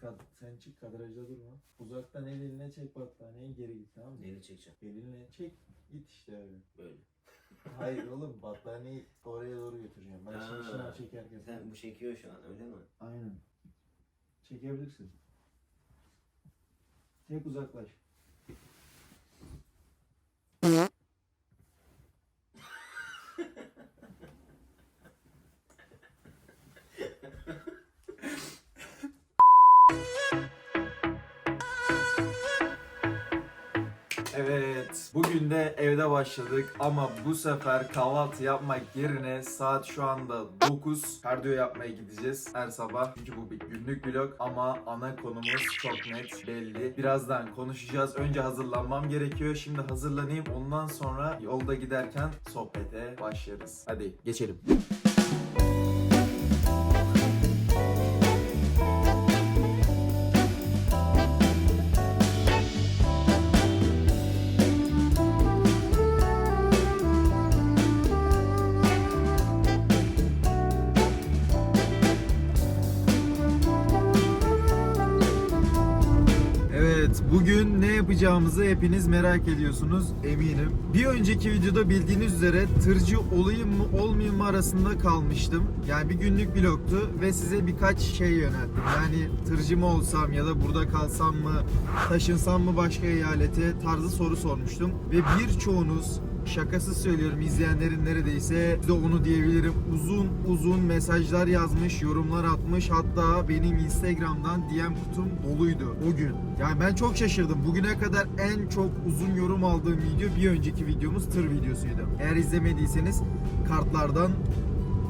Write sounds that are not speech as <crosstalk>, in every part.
kad- sen çık kadrajda durma. Uzaktan el eline çek battaniyeyi geri git tamam mı? Neyle çekeceğim? Elinle çek git işte öyle. Böyle. Hayır <laughs> oğlum battaniyeyi oraya doğru götüreceğim. Ben şimdi Ha. şınav çekerken. Sen bu çekiyor şu an öyle mi? Aynen. Çekebilirsin. Çek uzaklaş. Bugün de evde başladık ama bu sefer kahvaltı yapmak yerine saat şu anda 9 kardiyo yapmaya gideceğiz her sabah. Çünkü bu bir günlük vlog ama ana konumuz çok net belli. Birazdan konuşacağız. Önce hazırlanmam gerekiyor. Şimdi hazırlanayım. Ondan sonra yolda giderken sohbete başlarız. Hadi geçelim. Evet, bugün ne yapacağımızı hepiniz merak ediyorsunuz eminim. Bir önceki videoda bildiğiniz üzere tırcı olayım mı olmayayım mı arasında kalmıştım. Yani bir günlük vlogtu ve size birkaç şey yönelttim. Yani tırcı mı olsam ya da burada kalsam mı, taşınsam mı başka eyalete tarzı soru sormuştum. Ve birçoğunuz şakasız söylüyorum izleyenlerin neredeyse de onu diyebilirim. Uzun uzun mesajlar yazmış, yorumlar atmış. Hatta benim Instagram'dan DM kutum doluydu o gün. Yani ben çok şaşırdım. Bugüne kadar en çok uzun yorum aldığım video bir önceki videomuz tır videosuydu. Eğer izlemediyseniz kartlardan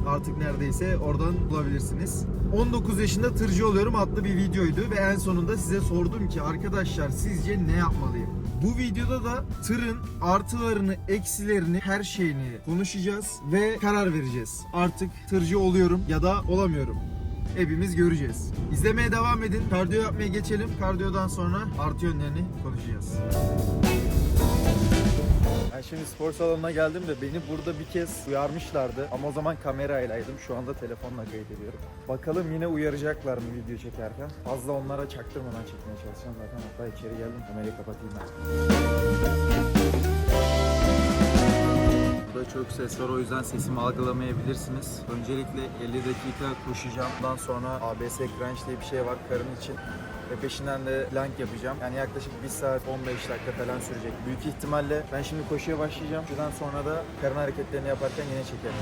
artık neredeyse oradan bulabilirsiniz. 19 yaşında tırcı oluyorum adlı bir videoydu ve en sonunda size sordum ki arkadaşlar sizce ne yapmalıyım? Bu videoda da tırın artılarını, eksilerini, her şeyini konuşacağız ve karar vereceğiz. Artık tırcı oluyorum ya da olamıyorum. Hepimiz göreceğiz. İzlemeye devam edin. Kardiyo yapmaya geçelim. Kardiyodan sonra artı yönlerini konuşacağız. Ben şimdi spor salonuna geldim de beni burada bir kez uyarmışlardı. Ama o zaman kameraylaydım. Şu anda telefonla kaydediyorum. Bakalım yine uyaracaklar mı video çekerken. Fazla onlara çaktırmadan çekmeye çalışacağım zaten. Hatta içeri geldim. Kamerayı kapatayım ben. Burada çok ses var o yüzden sesimi algılamayabilirsiniz. Öncelikle 50 dakika koşacağım. Ondan sonra ABS crunch diye bir şey var karın için. Ve peşinden de plank yapacağım. Yani yaklaşık 1 saat 15 dakika falan sürecek. Büyük ihtimalle ben şimdi koşuya başlayacağım. Şuradan sonra da karın hareketlerini yaparken yine çekerim.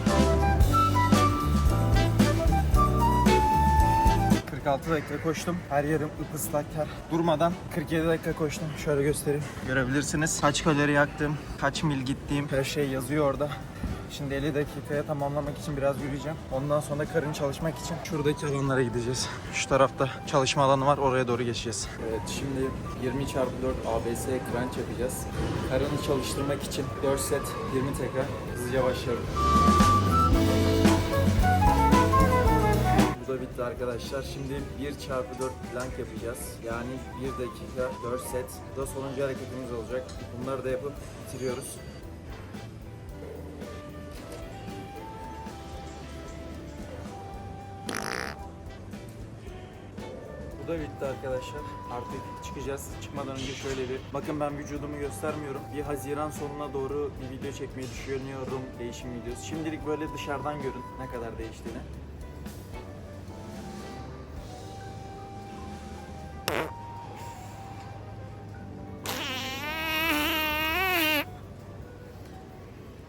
46 dakika koştum. Her yerim ıpıslak ter. Durmadan 47 dakika koştum. Şöyle göstereyim. Görebilirsiniz. Kaç kalori yaktım, kaç mil gittiğim her şey yazıyor orada. Şimdi 50 dakikaya tamamlamak için biraz yürüyeceğim. Ondan sonra karın çalışmak için şuradaki alanlara gideceğiz. Şu tarafta çalışma alanı var. Oraya doğru geçeceğiz. Evet şimdi 20 x 4 ABS crunch yapacağız. Karını çalıştırmak için 4 set 20 tekrar hızlıca başlayalım. Da bitti arkadaşlar. Şimdi 1 çarpı 4 plank yapacağız. Yani 1 dakika 4 set. Bu da sonuncu hareketimiz olacak. Bunları da yapıp bitiriyoruz. Da bitti arkadaşlar. Artık çıkacağız. Çıkmadan önce şöyle bir... Bakın ben vücudumu göstermiyorum. Bir Haziran sonuna doğru bir video çekmeyi düşünüyorum. Değişim videosu. Şimdilik böyle dışarıdan görün ne kadar değiştiğini.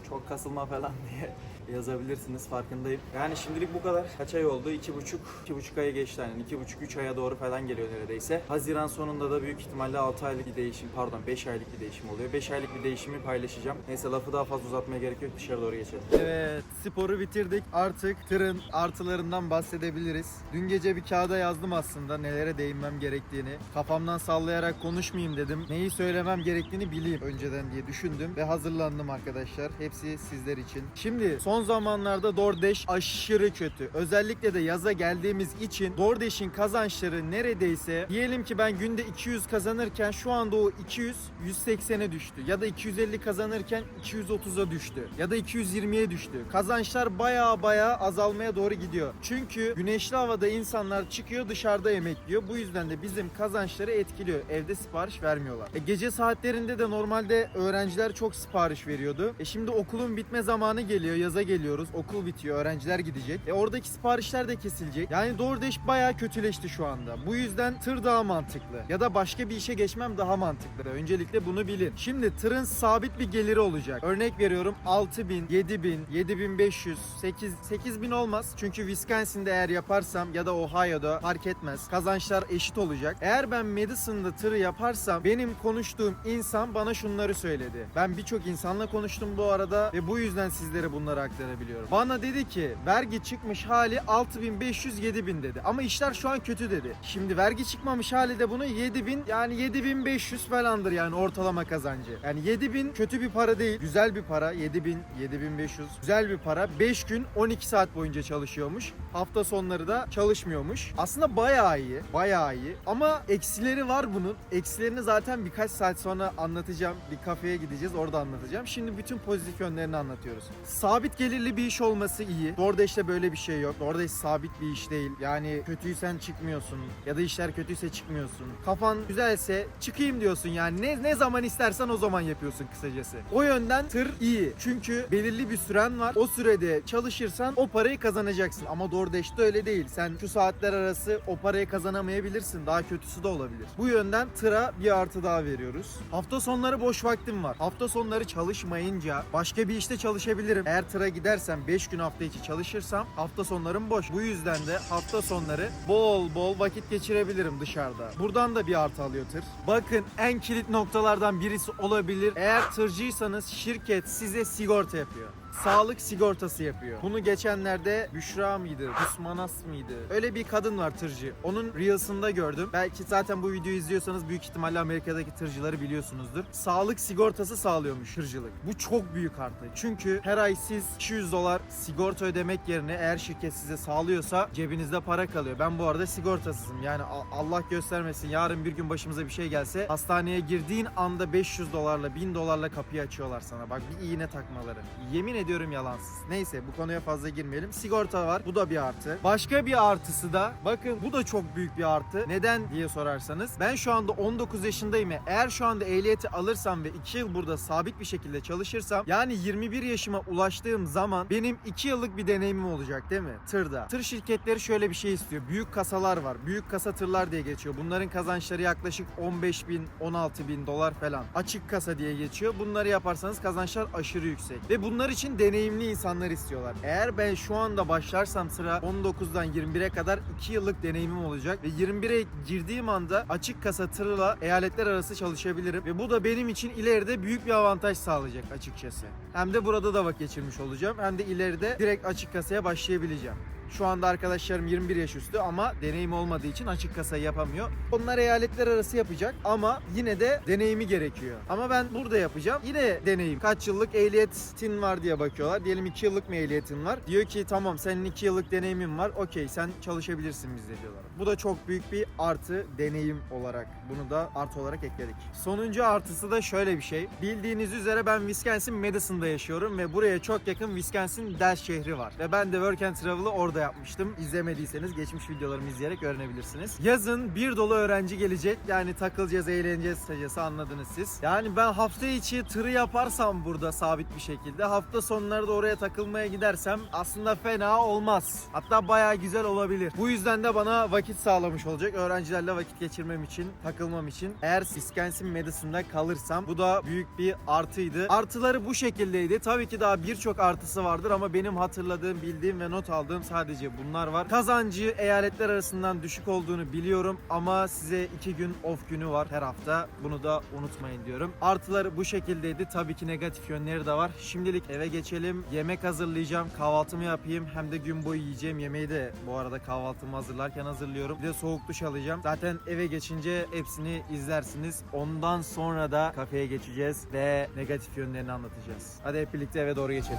çok kasılma falan diye yazabilirsiniz farkındayım. Yani şimdilik bu kadar. Kaç ay oldu? 2,5 2,5 aya geçti yani. 2,5-3 aya doğru falan geliyor neredeyse. Haziran sonunda da büyük ihtimalle 6 aylık bir değişim, pardon 5 aylık bir değişim oluyor. 5 aylık bir değişimi paylaşacağım. Neyse lafı daha fazla uzatmaya gerek yok. Dışarı doğru geçelim. Evet, sporu bitirdik. Artık tırın artılarından bahsedebiliriz. Dün gece bir kağıda yazdım aslında nelere değinmem gerektiğini. Kafamdan sallayarak konuşmayayım dedim. Neyi söylemem gerektiğini bileyim önceden diye düşündüm ve hazırlandım arkadaşlar. Hepsi sizler için. Şimdi son Son zamanlarda DoorDash aşırı kötü. Özellikle de yaza geldiğimiz için DoorDash'in kazançları neredeyse diyelim ki ben günde 200 kazanırken şu anda o 200 180'e düştü. Ya da 250 kazanırken 230'a düştü. Ya da 220'ye düştü. Kazançlar baya baya azalmaya doğru gidiyor. Çünkü güneşli havada insanlar çıkıyor dışarıda yemek yiyor. Bu yüzden de bizim kazançları etkiliyor. Evde sipariş vermiyorlar. E gece saatlerinde de normalde öğrenciler çok sipariş veriyordu. E şimdi okulun bitme zamanı geliyor. Yaza geliyoruz. Okul bitiyor. Öğrenciler gidecek. E oradaki siparişler de kesilecek. Yani DoorDash bayağı kötüleşti şu anda. Bu yüzden tır daha mantıklı. Ya da başka bir işe geçmem daha mantıklı. Öncelikle bunu bilin. Şimdi tırın sabit bir geliri olacak. Örnek veriyorum 6000, 7000, 7500, 8 8000 olmaz. Çünkü Wisconsin'de eğer yaparsam ya da Ohio'da fark etmez. Kazançlar eşit olacak. Eğer ben Madison'da tırı yaparsam benim konuştuğum insan bana şunları söyledi. Ben birçok insanla konuştum bu arada ve bu yüzden sizlere bunları aktarabiliyorum. Bana dedi ki vergi çıkmış hali 6500 7000 dedi. Ama işler şu an kötü dedi. Şimdi vergi çıkmamış hali de bunu 7000 yani 7500 falandır yani ortalama kazancı. Yani 7000 kötü bir para değil. Güzel bir para. 7000 7500 güzel bir para. 5 gün 12 saat boyunca çalışıyormuş. Hafta sonları da çalışmıyormuş. Aslında bayağı iyi. Bayağı iyi. Ama eksileri var bunun. Eksilerini zaten birkaç saat sonra anlatacağım. Bir kafeye gideceğiz orada anlatacağım. Şimdi bütün pozitif yönlerini anlatıyoruz. Sabit gelirli bir iş olması iyi. DoorDash'te böyle bir şey yok. DoorDash sabit bir iş değil. Yani kötüysen çıkmıyorsun. Ya da işler kötüyse çıkmıyorsun. Kafan güzelse çıkayım diyorsun yani. Ne, ne zaman istersen o zaman yapıyorsun kısacası. O yönden tır iyi. Çünkü belirli bir süren var. O sürede çalışırsan o parayı kazanacaksın. Ama DoorDash'te öyle değil. Sen şu saatler arası o parayı kazanamayabilirsin. Daha kötüsü de olabilir. Bu yönden tıra bir artı daha veriyoruz. Hafta sonları boş vaktim var. Hafta sonları çalışmayınca başka bir işte çalışabilirim. Eğer tıra gidersem 5 gün hafta içi çalışırsam hafta sonlarım boş. Bu yüzden de hafta sonları bol bol vakit geçirebilirim dışarıda. Buradan da bir artı alıyor tır. Bakın en kilit noktalardan birisi olabilir. Eğer tırcıysanız şirket size sigorta yapıyor sağlık sigortası yapıyor. Bunu geçenlerde Büşra mıydı, Husmanas mıydı? Öyle bir kadın var tırcı. Onun Reels'ında gördüm. Belki zaten bu videoyu izliyorsanız büyük ihtimalle Amerika'daki tırcıları biliyorsunuzdur. Sağlık sigortası sağlıyormuş tırcılık. Bu çok büyük artı. Çünkü her ay siz 200 dolar sigorta ödemek yerine eğer şirket size sağlıyorsa cebinizde para kalıyor. Ben bu arada sigortasızım. Yani Allah göstermesin yarın bir gün başımıza bir şey gelse hastaneye girdiğin anda 500 dolarla 1000 dolarla kapıyı açıyorlar sana. Bak bir iğne takmaları. Yemin ediyorum yalansız. Neyse bu konuya fazla girmeyelim. Sigorta var. Bu da bir artı. Başka bir artısı da bakın bu da çok büyük bir artı. Neden diye sorarsanız ben şu anda 19 yaşındayım eğer şu anda ehliyeti alırsam ve 2 yıl burada sabit bir şekilde çalışırsam yani 21 yaşıma ulaştığım zaman benim 2 yıllık bir deneyimim olacak değil mi? Tırda. Tır şirketleri şöyle bir şey istiyor. Büyük kasalar var. Büyük kasa tırlar diye geçiyor. Bunların kazançları yaklaşık 15 bin, 16 bin dolar falan. Açık kasa diye geçiyor. Bunları yaparsanız kazançlar aşırı yüksek. Ve bunlar için deneyimli insanlar istiyorlar. Eğer ben şu anda başlarsam sıra 19'dan 21'e kadar 2 yıllık deneyimim olacak. Ve 21'e girdiğim anda açık kasa tırla eyaletler arası çalışabilirim. Ve bu da benim için ileride büyük bir avantaj sağlayacak açıkçası. Hem de burada da vakit geçirmiş olacağım. Hem de ileride direkt açık kasaya başlayabileceğim. Şu anda arkadaşlarım 21 yaş üstü ama deneyim olmadığı için açık kasayı yapamıyor. Onlar eyaletler arası yapacak ama yine de deneyimi gerekiyor. Ama ben burada yapacağım. Yine deneyim. Kaç yıllık ehliyetin var diye bakıyorlar. Diyelim 2 yıllık mı ehliyetin var? Diyor ki tamam senin 2 yıllık deneyimin var. Okey sen çalışabilirsin bizde diyorlar. Bu da çok büyük bir artı deneyim olarak. Bunu da artı olarak ekledik. Sonuncu artısı da şöyle bir şey. Bildiğiniz üzere ben Wisconsin Madison'da yaşıyorum ve buraya çok yakın Wisconsin Dells şehri var. Ve ben de Work and Travel'ı orada yapmıştım. İzlemediyseniz geçmiş videolarımı izleyerek öğrenebilirsiniz. Yazın bir dolu öğrenci gelecek. Yani takılacağız, eğleneceğiz kısacası anladınız siz. Yani ben hafta içi tırı yaparsam burada sabit bir şekilde hafta sonları da oraya takılmaya gidersem aslında fena olmaz. Hatta bayağı güzel olabilir. Bu yüzden de bana vakit sağlamış olacak. Öğrencilerle vakit geçirmem için, takılmam için. Eğer Wisconsin Madison'da kalırsam bu da büyük bir artıydı. Artıları bu şekildeydi. Tabii ki daha birçok artısı vardır ama benim hatırladığım, bildiğim ve not aldığım sadece bunlar var. Kazancı eyaletler arasından düşük olduğunu biliyorum ama size iki gün off günü var her hafta. Bunu da unutmayın diyorum. Artıları bu şekildeydi. Tabii ki negatif yönleri de var. Şimdilik eve geçelim. Yemek hazırlayacağım. Kahvaltımı yapayım. Hem de gün boyu yiyeceğim yemeği de bu arada kahvaltımı hazırlarken hazırlıyorum. Bir de soğuk duş alacağım. Zaten eve geçince hepsini izlersiniz. Ondan sonra da kafeye geçeceğiz ve negatif yönlerini anlatacağız. Hadi hep birlikte eve doğru geçelim.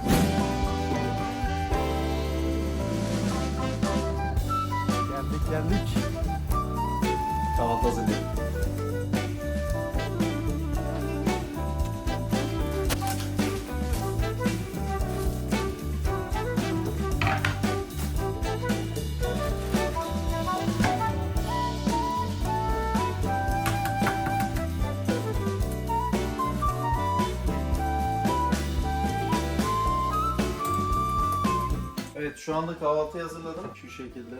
Geldik. Kahvaltı hazırlayayım. Evet şu anda kahvaltıyı hazırladım. Şu şekilde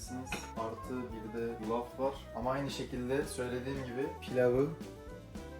görebilirsiniz. Artı bir de yulaf var. Ama aynı şekilde söylediğim gibi pilavı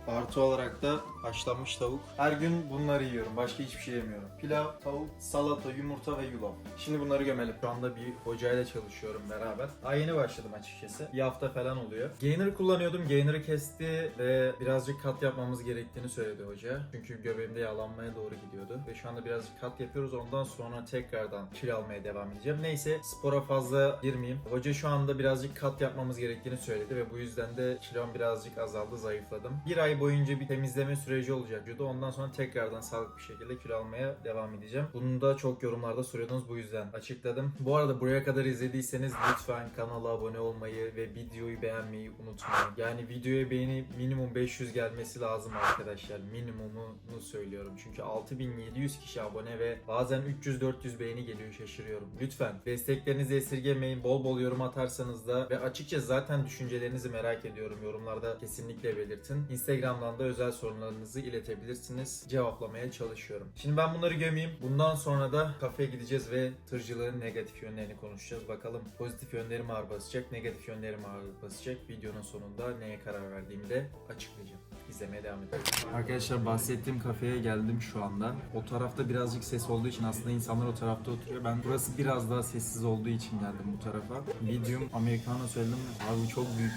Artı olarak da haşlanmış tavuk. Her gün bunları yiyorum. Başka hiçbir şey yemiyorum. Pilav, tavuk, salata, yumurta ve yulaf. Şimdi bunları gömelim. Şu anda bir hocayla çalışıyorum beraber. Daha yeni başladım açıkçası. Bir hafta falan oluyor. Gainer kullanıyordum. Gainer'ı kesti ve birazcık kat yapmamız gerektiğini söyledi hoca. Çünkü göbeğimde yağlanmaya doğru gidiyordu. Ve şu anda birazcık kat yapıyoruz. Ondan sonra tekrardan kilo almaya devam edeceğim. Neyse spora fazla girmeyeyim. Hoca şu anda birazcık kat yapmamız gerektiğini söyledi ve bu yüzden de kilom birazcık azaldı, zayıfladım. Bir ay boyunca bir temizleme süreci olacak diyordu. Ondan sonra tekrardan sağlıklı bir şekilde kilo almaya devam edeceğim. Bunu da çok yorumlarda soruyordunuz bu yüzden açıkladım. Bu arada buraya kadar izlediyseniz lütfen kanala abone olmayı ve videoyu beğenmeyi unutmayın. Yani videoya beğeni minimum 500 gelmesi lazım arkadaşlar. Minimumunu söylüyorum. Çünkü 6700 kişi abone ve bazen 300-400 beğeni geliyor şaşırıyorum. Lütfen desteklerinizi esirgemeyin. Bol bol yorum atarsanız da ve açıkça zaten düşüncelerinizi merak ediyorum. Yorumlarda kesinlikle belirtin. Instagram'dan da özel sorunlarınızı iletebilirsiniz. Cevaplamaya çalışıyorum. Şimdi ben bunları gömeyim. Bundan sonra da kafeye gideceğiz ve tırcılığın negatif yönlerini konuşacağız. Bakalım pozitif yönleri mi ağır basacak, negatif yönleri mi ağır basacak? Videonun sonunda neye karar verdiğimi de açıklayacağım. İzlemeye devam edelim. Arkadaşlar bahsettiğim kafeye geldim şu anda. O tarafta birazcık ses olduğu için aslında insanlar o tarafta oturuyor. Ben burası biraz daha sessiz olduğu için geldim bu tarafa. Medium Americano söyledim. Abi çok büyük.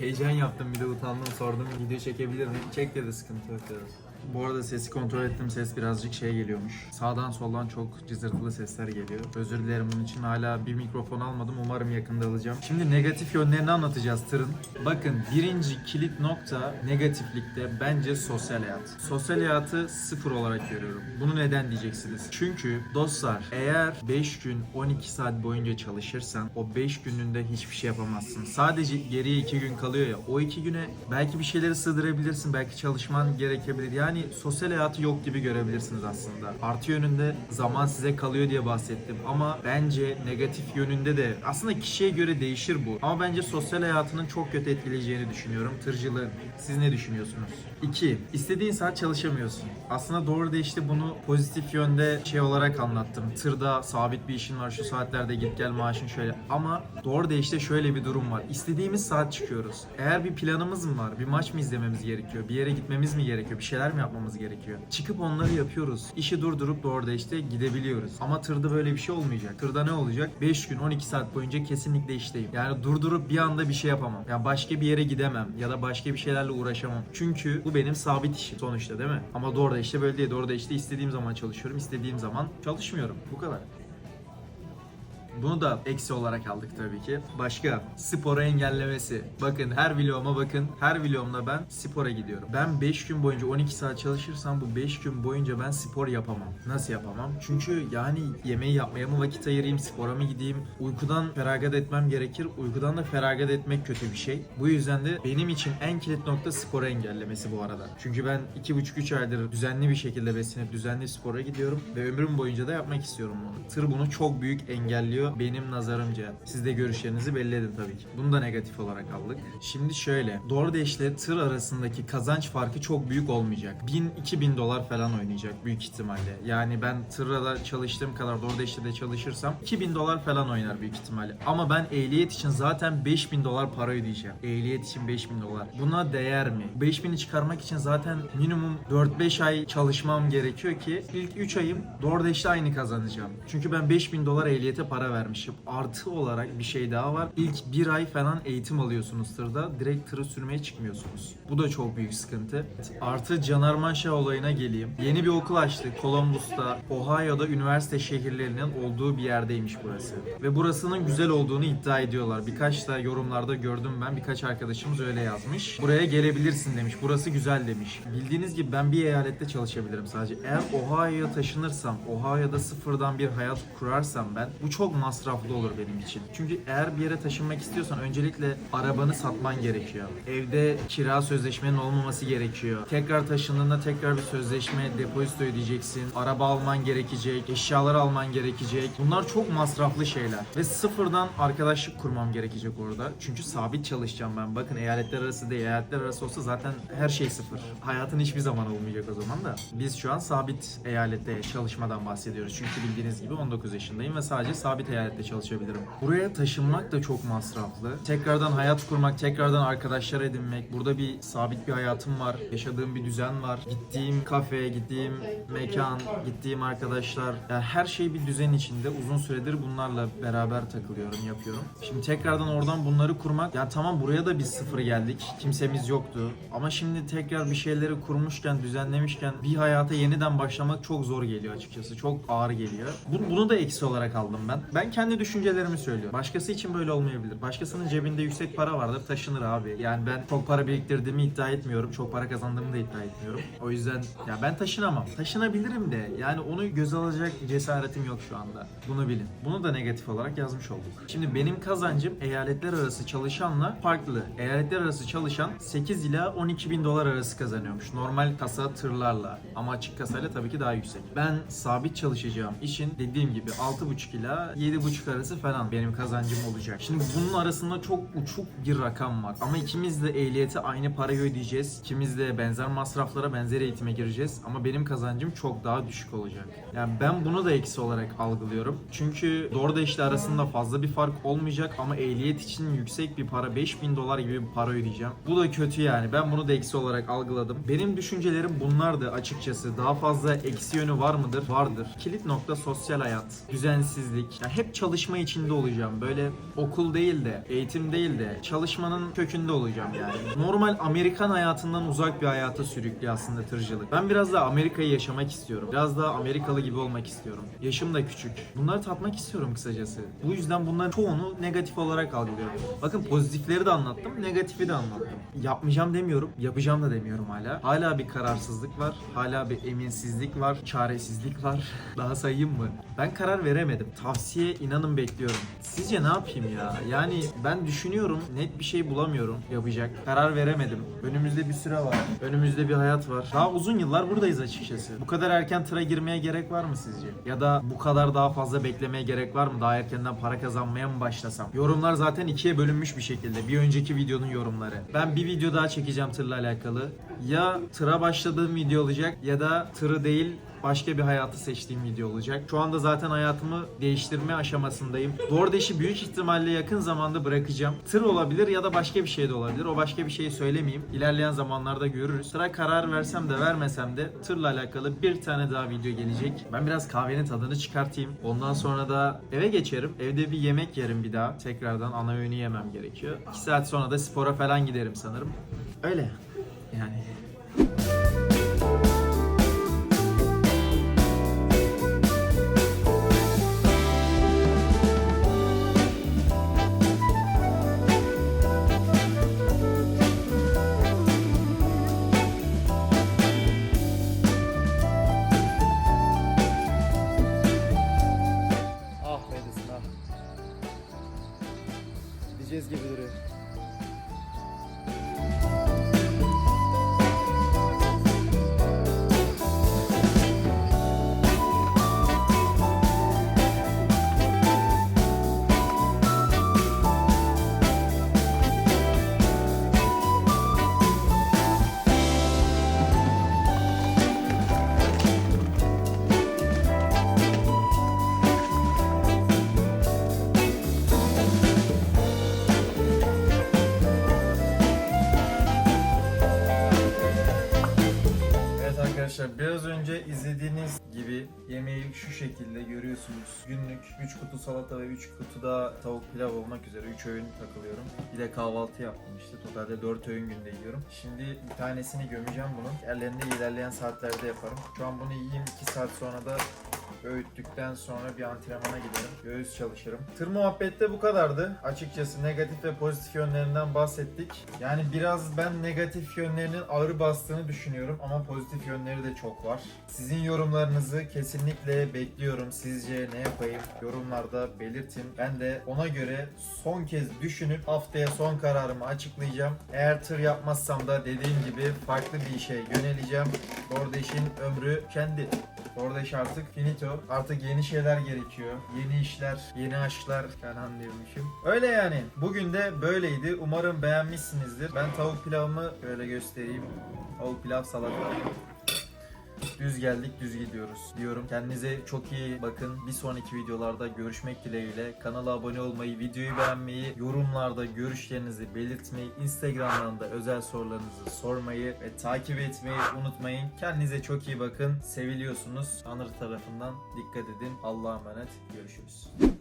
Heyecan yaptım bir de utandım sordum video çekebilir miyim? Çek dedi sıkıntı yok dedi. Bu arada sesi kontrol ettim ses birazcık şey geliyormuş. Sağdan soldan çok cızırtılı sesler geliyor. Özür dilerim bunun için hala bir mikrofon almadım umarım yakında alacağım. Şimdi negatif yönlerini anlatacağız tırın. Bakın birinci kilit nokta negatiflikte bence sosyal hayat. Sosyal hayatı sıfır olarak görüyorum. Bunu neden diyeceksiniz? Çünkü dostlar eğer 5 gün 12 saat boyunca çalışırsan o 5 gününde hiçbir şey yapamazsın. Sadece geriye 2 gün kalıyor ya o 2 güne belki bir şeyleri sığdırabilirsin belki çalışman gerekebilir. Yani sosyal hayatı yok gibi görebilirsiniz aslında. Artı yönünde zaman size kalıyor diye bahsettim ama bence negatif yönünde de aslında kişiye göre değişir bu. Ama bence sosyal hayatının çok kötü etkileyeceğini düşünüyorum tırcılığın. Siz ne düşünüyorsunuz? 2. İstediğin saat çalışamıyorsun. Aslında doğru da işte bunu pozitif yönde şey olarak anlattım. Tırda sabit bir işin var şu saatlerde git gel maaşın şöyle. Ama doğru da işte şöyle bir durum var. İstediğimiz saat çıkıyoruz. Eğer bir planımız mı var? Bir maç mı izlememiz gerekiyor? Bir yere gitmemiz mi gerekiyor? Bir şeyler mi yapmamız gerekiyor? Çıkıp onları yapıyoruz. İşi durdurup da işte gidebiliyoruz. Ama tırda böyle bir şey olmayacak. Tırda ne olacak? 5 gün 12 saat boyunca kesinlikle işteyim. Yani durdurup bir anda bir şey yapamam. Yani başka bir yere gidemem ya da başka bir şeylerle uğraşamam. Çünkü bu benim sabit işim sonuçta değil mi? Ama doğru da işte böyle değil. Doğru da işte istediğim zaman çalışıyorum, istediğim zaman çalışmıyorum. Bu kadar. Bunu da eksi olarak aldık tabii ki. Başka spora engellemesi. Bakın her vloguma bakın. Her vlogumda ben spora gidiyorum. Ben 5 gün boyunca 12 saat çalışırsam bu 5 gün boyunca ben spor yapamam. Nasıl yapamam? Çünkü yani yemeği yapmaya mı vakit ayırayım, spora mı gideyim? Uykudan feragat etmem gerekir. Uykudan da feragat etmek kötü bir şey. Bu yüzden de benim için en kilit nokta spora engellemesi bu arada. Çünkü ben 2,5-3 aydır düzenli bir şekilde beslenip düzenli spora gidiyorum ve ömrüm boyunca da yapmak istiyorum bunu. Tır bunu çok büyük engelliyor benim nazarımca. Siz de görüşlerinizi belli edin tabii ki. Bunu da negatif olarak aldık. Şimdi şöyle. DoorDash ile tır arasındaki kazanç farkı çok büyük olmayacak. 1000-2000 dolar falan oynayacak büyük ihtimalle. Yani ben tırda çalıştığım kadar DoorDash'te de çalışırsam 2000 dolar falan oynar büyük ihtimalle. Ama ben ehliyet için zaten 5000 dolar para ödeyeceğim. Ehliyet için 5000 dolar. Buna değer mi? 5000'i çıkarmak için zaten minimum 4-5 ay çalışmam gerekiyor ki ilk 3 ayım DoorDash'te aynı kazanacağım. Çünkü ben 5000 dolar ehliyete para vermişim. Artı olarak bir şey daha var. İlk bir ay falan eğitim alıyorsunuz tırda. Direkt tırı sürmeye çıkmıyorsunuz. Bu da çok büyük sıkıntı. Artı Canarman Şah olayına geleyim. Yeni bir okul açtı. Columbus'ta, Ohio'da üniversite şehirlerinin olduğu bir yerdeymiş burası. Ve burasının güzel olduğunu iddia ediyorlar. Birkaç da yorumlarda gördüm ben. Birkaç arkadaşımız öyle yazmış. Buraya gelebilirsin demiş. Burası güzel demiş. Bildiğiniz gibi ben bir eyalette çalışabilirim sadece. Eğer Ohio'ya taşınırsam, Ohio'da sıfırdan bir hayat kurarsam ben bu çok masraflı olur benim için. Çünkü eğer bir yere taşınmak istiyorsan öncelikle arabanı satman gerekiyor. Evde kira sözleşmenin olmaması gerekiyor. Tekrar taşındığında tekrar bir sözleşme, depozito ödeyeceksin. Araba alman gerekecek, eşyalar alman gerekecek. Bunlar çok masraflı şeyler. Ve sıfırdan arkadaşlık kurmam gerekecek orada. Çünkü sabit çalışacağım ben. Bakın eyaletler arası değil, eyaletler arası olsa zaten her şey sıfır. Hayatın hiçbir zaman olmayacak o zaman da. Biz şu an sabit eyalette çalışmadan bahsediyoruz. Çünkü bildiğiniz gibi 19 yaşındayım ve sadece sabit eyalette çalışabilirim. Buraya taşınmak da çok masraflı. Tekrardan hayat kurmak, tekrardan arkadaşlar edinmek. Burada bir sabit bir hayatım var. Yaşadığım bir düzen var. Gittiğim kafe, gittiğim mekan, gittiğim arkadaşlar. Yani her şey bir düzen içinde. Uzun süredir bunlarla beraber takılıyorum, yapıyorum. Şimdi tekrardan oradan bunları kurmak. Ya tamam buraya da biz sıfır geldik. Kimsemiz yoktu. Ama şimdi tekrar bir şeyleri kurmuşken, düzenlemişken bir hayata yeniden başlamak çok zor geliyor açıkçası. Çok ağır geliyor. Bu- Bunu da eksi olarak aldım ben. Ben kendi düşüncelerimi söylüyorum. Başkası için böyle olmayabilir. Başkasının cebinde yüksek para vardır, taşınır abi. Yani ben çok para biriktirdiğimi iddia etmiyorum. Çok para kazandığımı da iddia etmiyorum. O yüzden ya ben taşınamam. Taşınabilirim de. Yani onu göze alacak cesaretim yok şu anda. Bunu bilin. Bunu da negatif olarak yazmış olduk. Şimdi benim kazancım eyaletler arası çalışanla farklı. Eyaletler arası çalışan 8 ila 12 bin dolar arası kazanıyormuş. Normal kasa tırlarla. Ama açık kasayla tabii ki daha yüksek. Ben sabit çalışacağım işin dediğim gibi 6,5 ila 7,5 arası falan benim kazancım olacak. Şimdi bunun arasında çok uçuk bir rakam var. Ama ikimiz de ehliyete aynı parayı ödeyeceğiz. İkimiz de benzer masraflara, benzer eğitime gireceğiz. Ama benim kazancım çok daha düşük olacak. Yani ben bunu da eksi olarak algılıyorum. Çünkü doğru da işte arasında fazla bir fark olmayacak ama ehliyet için yüksek bir para 5000 dolar gibi bir para ödeyeceğim. Bu da kötü yani. Ben bunu da eksi olarak algıladım. Benim düşüncelerim bunlardı açıkçası. Daha fazla eksi yönü var mıdır? Vardır. Kilit nokta sosyal hayat, düzensizlik. Ya hep çalışma içinde olacağım. Böyle okul değil de, eğitim değil de çalışmanın kökünde olacağım yani. Normal Amerikan hayatından uzak bir hayata sürüklüyor aslında tırcılık. Ben biraz daha Amerika'yı yaşamak istiyorum. Biraz daha Amerikalı gibi olmak istiyorum. Yaşım da küçük. Bunları tatmak istiyorum kısacası. Bu yüzden bunların çoğunu negatif olarak algılıyorum. Bakın pozitifleri de anlattım, negatifi de anlattım. Yapmayacağım demiyorum, yapacağım da demiyorum hala. Hala bir kararsızlık var, hala bir eminsizlik var, çaresizlik var. <laughs> Daha sayayım mı? Ben karar veremedim. Tavsiye inanın bekliyorum. Sizce ne yapayım ya? Yani ben düşünüyorum, net bir şey bulamıyorum yapacak. Karar veremedim. Önümüzde bir süre var. Önümüzde bir hayat var. Daha uzun yıllar buradayız açıkçası. Bu kadar erken tıra girmeye gerek var mı sizce? Ya da bu kadar daha fazla beklemeye gerek var mı? Daha erkenden para kazanmaya mı başlasam? Yorumlar zaten ikiye bölünmüş bir şekilde. Bir önceki videonun yorumları. Ben bir video daha çekeceğim tırla alakalı. Ya tıra başladığım video olacak ya da tırı değil başka bir hayatı seçtiğim video olacak. Şu anda zaten hayatımı değiştirme aşamasındayım. DoorDash'i büyük ihtimalle yakın zamanda bırakacağım. Tır olabilir ya da başka bir şey de olabilir. O başka bir şeyi söylemeyeyim. İlerleyen zamanlarda görürüz. Sıra karar versem de vermesem de tırla alakalı bir tane daha video gelecek. Ben biraz kahvenin tadını çıkartayım. Ondan sonra da eve geçerim. Evde bir yemek yerim bir daha. Tekrardan ana öğünü yemem gerekiyor. 2 saat sonra da spora falan giderim sanırım. Öyle. Yani şu şekilde görüyorsunuz. Günlük 3 kutu salata ve 3 kutu da tavuk pilav olmak üzere 3 öğün takılıyorum. Bir de kahvaltı yaptım işte. Totalde 4 öğün günde yiyorum. Şimdi bir tanesini gömeceğim bunun. Diğerlerini ilerleyen saatlerde yaparım. Şu an bunu yiyeyim 2 saat sonra da öğüttükten sonra bir antrenmana giderim. Göğüs çalışırım. Tır muhabbette bu kadardı. Açıkçası negatif ve pozitif yönlerinden bahsettik. Yani biraz ben negatif yönlerinin ağır bastığını düşünüyorum ama pozitif yönleri de çok var. Sizin yorumlarınızı kesinlikle bekliyorum. Sizce ne yapayım? Yorumlarda belirtin. Ben de ona göre son kez düşünüp haftaya son kararımı açıklayacağım. Eğer tır yapmazsam da dediğim gibi farklı bir işe yöneleceğim. DoorDash'in ömrü kendi. DoorDash artık finito. Artık yeni şeyler gerekiyor. Yeni işler, yeni aşklar. Kenan diyormuşum. Öyle yani. Bugün de böyleydi. Umarım beğenmişsinizdir. Ben tavuk pilavımı böyle göstereyim. Tavuk pilav salata. Düz geldik, düz gidiyoruz diyorum. Kendinize çok iyi bakın. Bir sonraki videolarda görüşmek dileğiyle. Kanala abone olmayı, videoyu beğenmeyi, yorumlarda görüşlerinizi belirtmeyi, Instagram'dan da özel sorularınızı sormayı ve takip etmeyi unutmayın. Kendinize çok iyi bakın. Seviliyorsunuz. Tanrı tarafından dikkat edin. Allah'a emanet. Görüşürüz.